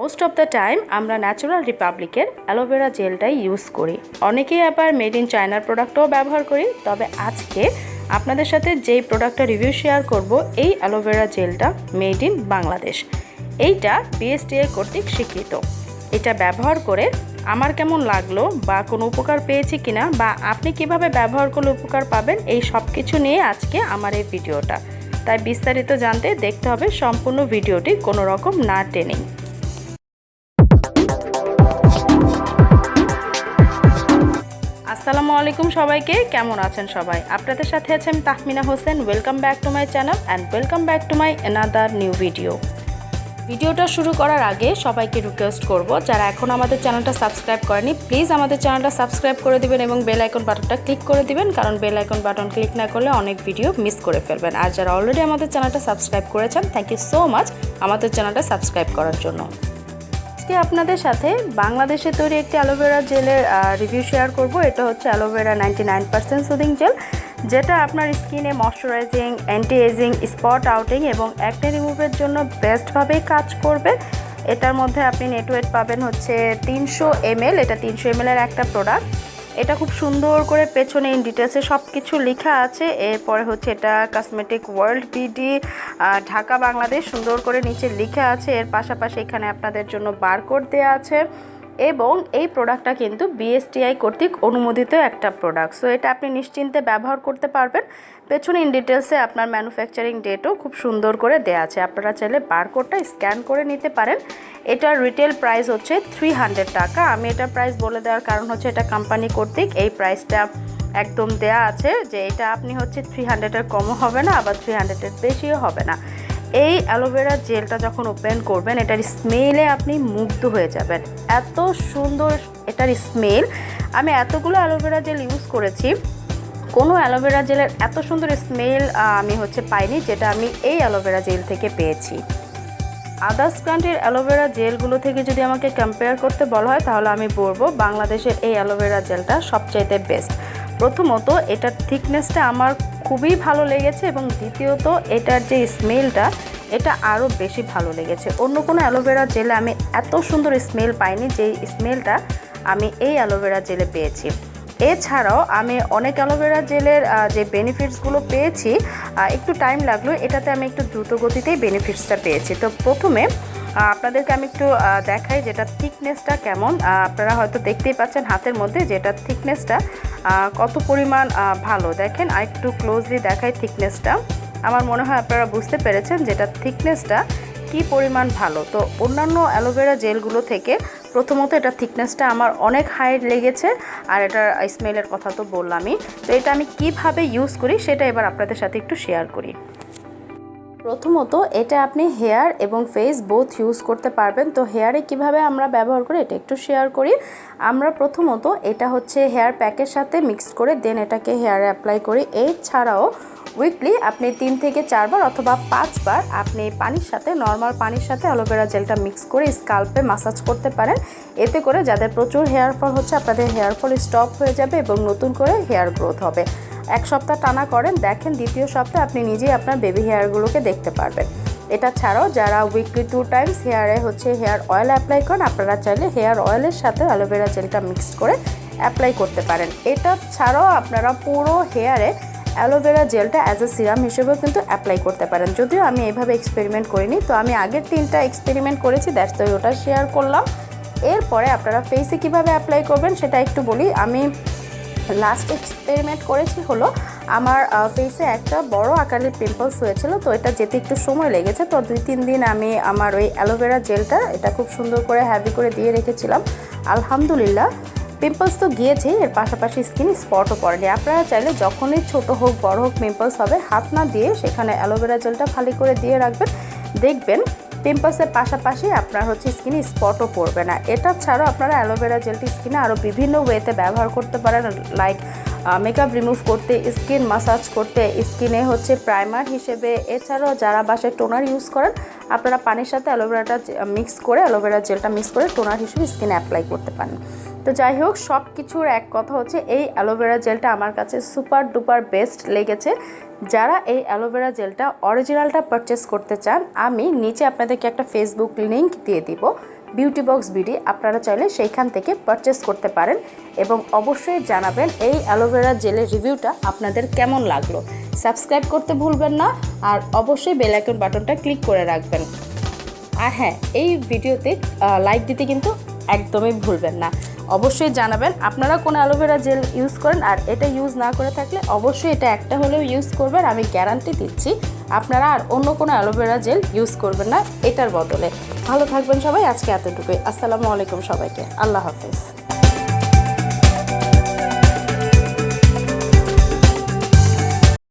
Most of the time আমরা natural রিপাবলিকের aloe vera জেলটাই ইউজ করি। অনেকেই আবার মেড ইন চায়নার প্রোডাক্টও ব্যবহার করি, তবে আজকে আপনাদের সাথে যেই প্রোডাক্টটা রিভিউ শেয়ার করব, এই অ্যালোভেরা জেলটা মেড ইন বাংলাদেশ এইটা বিএসটিআই কর্তৃক স্বীকৃত। এটা ব্যবহার করে আমার কেমন লাগল বা কোনো উপকার পেয়েছি কিনা বা আপনি কীভাবে ব্যবহার করলে উপকার পাবেন, এই সব কিছু নিয়ে আজকে আমার এই ভিডিওটা। তাই বিস্তারিত জানতে দেখতে হবে সম্পূর্ণ ভিডিওটি, কোনো রকম না টেনেই। আসসালামু আলাইকুম সবাইকে, কেমন আছেন সবাই? আপনাদের সাথে আছে আমি Tahmina Hossain. Welcome back to my channel and welcome back to my another new video ভিডিওটা শুরু করার আগে সবাইকে রিকোয়েস্ট করব, যারা এখন আমাদের চ্যানেলটা সাবস্ক্রাইব করেনি প্লিজ আমাদের চ্যানেলটা সাবস্ক্রাইব করে দিবেন এবং বেল আইকন বাটনটা ক্লিক করে দিবেন, কারণ বেল আইকন বাটন ক্লিক না করলে অনেক ভিডিও মিস করে ফেলবেন। আর যারা অলরেডি আমাদের চ্যানেলটা সাবস্ক্রাইব করেছেন থ্যাংক ইউ সো মাচ আমাদের চ্যানেলটা সাবস্ক্রাইব করার জন্য। আজকে আপনাদের সাথে বাংলাদেশে তৈরি একটি অ্যালোভেরা জেলের রিভিউ শেয়ার করব। এটা হচ্ছে aloe vera ninety nine percent soothing gel যেটা আপনার স্কিনে moisturising anti ageing spot outing এবং অ্যাকনে রিমুভের জন্য বেস্টভাবেই কাজ করবে। এটার মধ্যে আপনি নেটওয়েট পাবেন হচ্ছে তিনশো এমএল এটা তিনশো এমএলের একটা প্রোডাক্ট এটা খুব সুন্দর করে পেছনে ইন ডিটেলসে সব কিছু লেখা আছে। এরপরে হচ্ছে এটা cosmetic world BD Dhaka, Bangladesh, সুন্দর করে নিচে লেখা আছে। এর পাশাপাশি এখানে আপনাদের জন্য বারকোড দেওয়া আছে। এবং এই প্রোডাক্টটা কিন্তু বিএসটিআই কর্তৃক অনুমোদিত একটা প্রোডাক্ট সো এটা আপনি নিশ্চিন্তে ব্যবহার করতে পারবেন। পেছনে ইন ডিটেলসে আপনার ম্যানুফ্যাকচারিং ডেটও খুব সুন্দর করে দেওয়া আছে। আপনারা চাইলে বারকোডটা স্ক্যান করে নিতে পারেন। এটার রিটেল প্রাইস হচ্ছে থ্রি হান্ড্রেড টাকা। আমি এটা প্রাইস বলে দেওয়ার কারণ হচ্ছে এটা কোম্পানি কর্তৃক এই প্রাইসটা একদম দেয়া আছে যে এটা আপনি হচ্ছে থ্রি হান্ড্রেডের কমও হবে না, আবার থ্রি হান্ড্রেডের বেশিও হবে না। এই অ্যালোভেরা জেলটা যখন ওপেন করবেন, এটার স্মেলে আপনি মুগ্ধ হয়ে যাবেন। এত সুন্দর এটার স্মেল আমি এতগুলো অ্যালোভেরা জেল ইউজ করেছি। কোনো অ্যালোভেরা জেলের এত সুন্দর স্মেল আমি হচ্ছে পাইনি, যেটা আমি এই অ্যালোভেরা জেল থেকে পেয়েছি। আদার্স কান্ট্রির অ্যালোভেরা জেলগুলো থেকে যদি আমাকে কম্পেয়ার করতে বলা হয়, তাহলে আমি বলব বাংলাদেশের এই অ্যালোভেরা জেলটা সবচাইতে বেস্ট প্রথমত, এটার থিকনেসটা আমার খুবই ভালো লেগেছে এবং দ্বিতীয়ত এটার যে স্মেলটা, এটা আরও বেশি ভালো লেগেছে। অন্য কোনো অ্যালোভেরা জেলে আমি এত সুন্দর স্মেল পাইনি যে স্মেলটা আমি এই অ্যালোভেরা জেলে পেয়েছি। এছাড়াও আমি অনেক অ্যালোভেরা জেলের যে বেনিফিটসগুলো পেয়েছি একটু টাইম লাগল, এটাতে আমি একটু দ্রুত গতিতেই বেনিফিটসটা পেয়েছি। তো প্রথমে আপনাদেরকে আমি একটু দেখাই যেটা থিকনেসটা কেমন। আপনারা হয়তো দেখতেই পাচ্ছেন হাতের মধ্যে যেটা থিকনেসটা কত পরিমাণ ভালো। দেখেন আর একটু ক্লোজলি দেখাই থিকনেসটা আমার মনে হয় আপনারা বুঝতে পেরেছেন যেটা থিকনেসটা কি পরিমাণ ভালো। তো অন্যান্য অ্যালোভেরা জেলগুলো থেকে প্রথমত এটা থিকনেসটা আমার অনেক হাই লেগেছে, আর এটার স্মেলের কথা তো বললামই। তো এটা আমি কীভাবে ইউজ করি সেটা এবার আপনাদের সাথে একটু শেয়ার করি। প্রথমত, এটা আপনি হেয়ার এবং ফেস বোথ ইউজ করতে পারবেন। তো হেয়ারে কীভাবে আমরা ব্যবহার করি, এটা একটু শেয়ার করি। আমরা প্রথমত এটা হচ্ছে হেয়ার প্যাকের সাথে মিক্সড করে দেন এটাকে হেয়ারে অ্যাপ্লাই করি। এছাড়াও উইকলি আপনি তিন থেকে চারবার অথবা পাঁচবার আপনি পানির সাথে নর্মাল পানির সাথে অ্যালোভেরা জেলটা মিক্স করে স্কাল্পে মাসাজ করতে পারেন। এতে করে যাদের প্রচুর হেয়ার ফল হচ্ছে, আপনাদের হেয়ার ফল স্টপ হয়ে যাবে এবং নতুন করে হেয়ার গ্রোথ হবে। এক সপ্তাহ টানা করেন, দেখেন দ্বিতীয় সপ্তাহে আপনি নিজেই আপনার বেবি হেয়ারগুলোকে দেখতে পারবেন। এটা ছাড়াও যারা উইকলি টু টাইমস হেয়ারে হচ্ছে হেয়ার অয়েল অ্যাপ্লাই করেন, আপনারা চাইলে হেয়ার অয়েলের সাথে অ্যালোভেরা জেলটা মিক্স করে অ্যাপ্লাই করতে পারেন। এটা ছাড়াও আপনারা পুরো হেয়ারে অ্যালোভেরা জেলটা অ্যাজ এ সিরাম হিসেবেও কিন্তু অ্যাপ্লাই করতে পারেন। যদিও আমি এইভাবে এক্সপেরিমেন্ট করিনি, তো আমি আগের তিনটা এক্সপেরিমেন্ট করেছি দ্যাটস তো ওটা শেয়ার করলাম। এরপরে আপনারা ফেসে কীভাবে অ্যাপ্লাই করবেন সেটা একটু বলি। আমি লাস্ট এক্সপেরিমেন্ট করেছি হলো আমার ফেসে একটা বড় আকারের পিম্পলস হয়েছিল, তো এটা যেতে একটু সময় লেগেছে, তো দুই তিন দিন আমি আমার ওই অ্যালোভেরা জেলটা এটা খুব সুন্দর করে হ্যাভি করে দিয়ে রেখেছিলাম। আলহামদুলিল্লাহ পিম্পলস তো গিয়েছেই এর পাশাপাশি স্কিন স্পটও পড়েনি। আপনারা চাইলে যখনই ছোট হোক, বড় হোক পিম্পলস হবে, হাত না দিয়ে সেখানে অ্যালোভেরা জেলটা খালি করে দিয়ে রাখবেন, দেখবেন পিম্পলসের পাশাপাশি আপনার হচ্ছে স্কিনে স্পটও পড়বে না। এটা ছাড়াও আপনারা অ্যালোভেরা জেলটি স্কিনে আরও বিভিন্ন ওয়েতে ব্যবহার করতে পারেন লাইক মেকআপ রিমুভ করতে স্কিন মাসাজ করতে। স্কিনে হচ্ছে প্রাইমার হিসেবে। এছাড়াও যারা বাসায় টোনার ইউজ করেন, আপনারা পানির সাথে অ্যালোভেরাটা মিক্স করে অ্যালোভেরা জেলটা মিক্স করে টোনার হিসেবে স্কিনে অ্যাপ্লাই করতে পারেন। তো যাই হোক সব কিছুর এক কথা হচ্ছে, এই অ্যালোভেরা জেলটা আমার কাছে সুপার ডুপার বেস্ট লেগেছে। যারা এই অ্যালোভেরা জেলটা অরিজিনালটা পারচেস করতে চান, আমি নিচে আপনাদেরকে একটা ফেসবুক লিঙ্ক দিয়ে দিব। বিউটি বক্স বিডি আপনারা চাইলে সেইখান থেকে পারচেস করতে পারেন এবং অবশ্যই জানাবেন এই অ্যালোভেরা জেলের রিভিউটা আপনাদের কেমন লাগল। সাবস্ক্রাইব করতে ভুলবেন না আর অবশ্যই বেল আইকন বাটনটা ক্লিক করে রাখবেন। আর হ্যাঁ এই ভিডিওতে লাইক দিতে কিন্তু একদমই ভুলবেন না। অবশ্যই জানাবেন আপনারা কোন অ্যালোভেরা জেল ইউজ করেন আর এটা ইউজ না করে থাকলে অবশ্যই এটা একটা হলেও ইউজ করবেন, আমি গ্যারান্টি দিচ্ছি। আপনারা আর অন্য কোনো অ্যালোভেরা জেল ইউজ করবেন না, এটার বদলে। ভালো থাকবেন সবাই, আজকে এতটুকুই। আসসালামু আলাইকুম সবাইকে। আল্লাহ হাফেজ।